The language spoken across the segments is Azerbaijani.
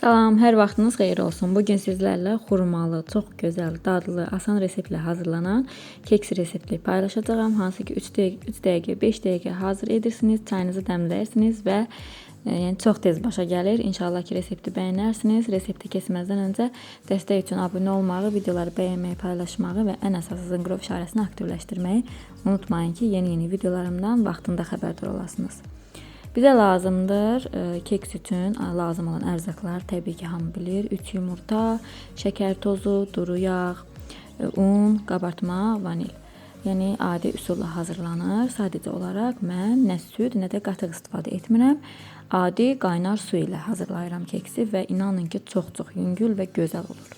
Salam, hər vaxtınız xeyir olsun. Bu gün sizlərlə xurmalı, çox gözəl, dadlı, asan reseptlə hazırlanan keks resepti paylaşacağam. Hansı ki 3 dəqiqə, 3 dəqiqə, 5 dəqiqə hazır edirsiniz, çayınızı dəmləyirsiniz və e, yəni çox tez başa gəlir. İnşallah ki resepti bəyənərsiniz. Resepti keçməzdən öncə dəstək üçün abunə olmağı, videoları bəyənməyi, paylaşmağı və ən əsası zınqrov işarəsini aktivləşdirməyi unutmayın ki, yeni-yeni videolarımdan vaxtında xəbərdar olasınız. Bizə lazımdır e, keks üçün lazım olan ərzaqlar təbii ki, hamı bilir. 3 yumurta, şəkər tozu, duru yağ, e, un, qabartma, vanil. Yəni adi üsulla hazırlanır. Sadəcə olaraq mən nə süd, nə də qatıq istifadə etmirəm. Adi qaynar su ilə hazırlayıram keksi və inanın ki, çox-çox yüngül və gözəl olur.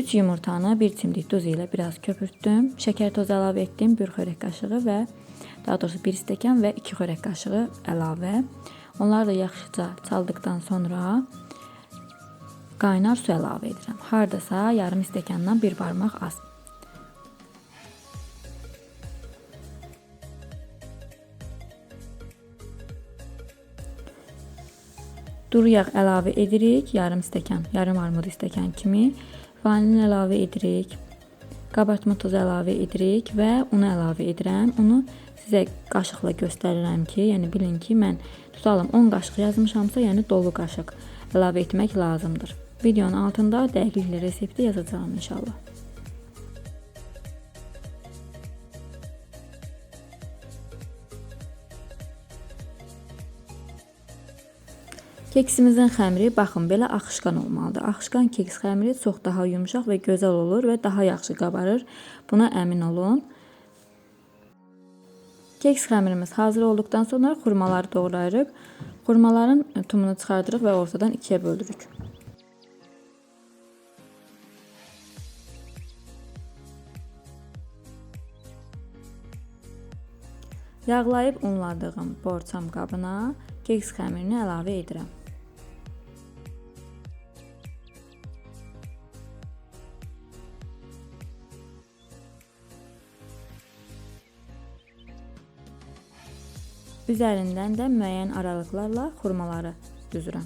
3 yumurtanı 1 çimdik duz ilə biraz köpürtdüm. Şəkər tozu əlavə etdim, 1 xörək qaşığı və daha doğrusu 1 stəkan və 2 xörək qaşığı əlavə. Onları da yaxşıca çaldıqdan sonra qaynar su əlavə edirəm. Hardasa yarım stəkandan bir barmaq az. Duru yağ əlavə edirik, yarım stəkan, yarım armud stəkan kimi. Vanilin əlavə edirik. Qabartma tozu əlavə edirik və unu əlavə edirəm. Unu sizə qaşıqla göstərirəm ki, yəni bilin ki, mən tutalım 10 qaşıq yazmışamsa, yəni dolu qaşıq əlavə etmək lazımdır. Videonun altında dəqiqliklə resepti yazacağam inşallah. Keksimizin xəmiri baxın belə axışqan olmalıdır. Axışqan keks xəmiri çox daha yumşaq və gözəl olur və daha yaxşı qabarır. Buna əmin olun. Keks xəmirimiz hazır olduqdan sonra xurmaları doğrayırıq. Xurmaların tumunu çıxardırıq və ortadan ikiyə bölürük. Yağlayıb unladığım borçam qabına keks xəmirini əlavə edirəm. Üzərindən də müəyyən aralıqlarla xurmaları düzürəm.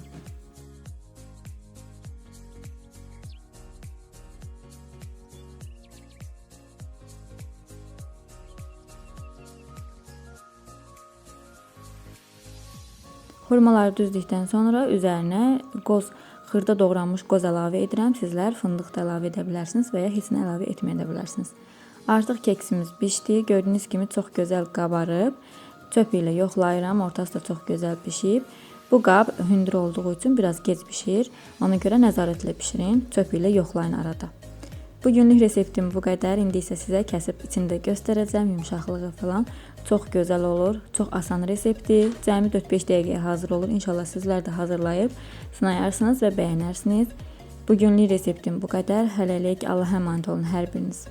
Xurmaları düzdükdən sonra üzərinə qoz xırda doğranmış qoz əlavə edirəm. Sizlər fındıq da əlavə edə bilərsiniz və ya heç nə əlavə etməyə də bilərsiniz. Artıq keksimiz bişdi. Gördüyünüz kimi çox gözəl qabarıb. Çöp ilə yoxlayıram. Ortası da çox gözəl bişib. Bu qab hündür olduğu üçün biraz gec bişir. Ona görə nəzarətlə bişirin. Çöp ilə yoxlayın arada. Bu günlük reseptim bu qədər. İndi isə sizə kəsib içində göstərəcəm yumşaqlığı falan. Çox gözəl olur. Çox asan reseptdir. Cəmi 4-5 dəqiqəyə hazır olur. İnşallah sizlər də hazırlayıb sınayarsınız və bəyənərsiniz. Bu günlük reseptim bu qədər. Hələlik Allah əmanət olun hər biriniz.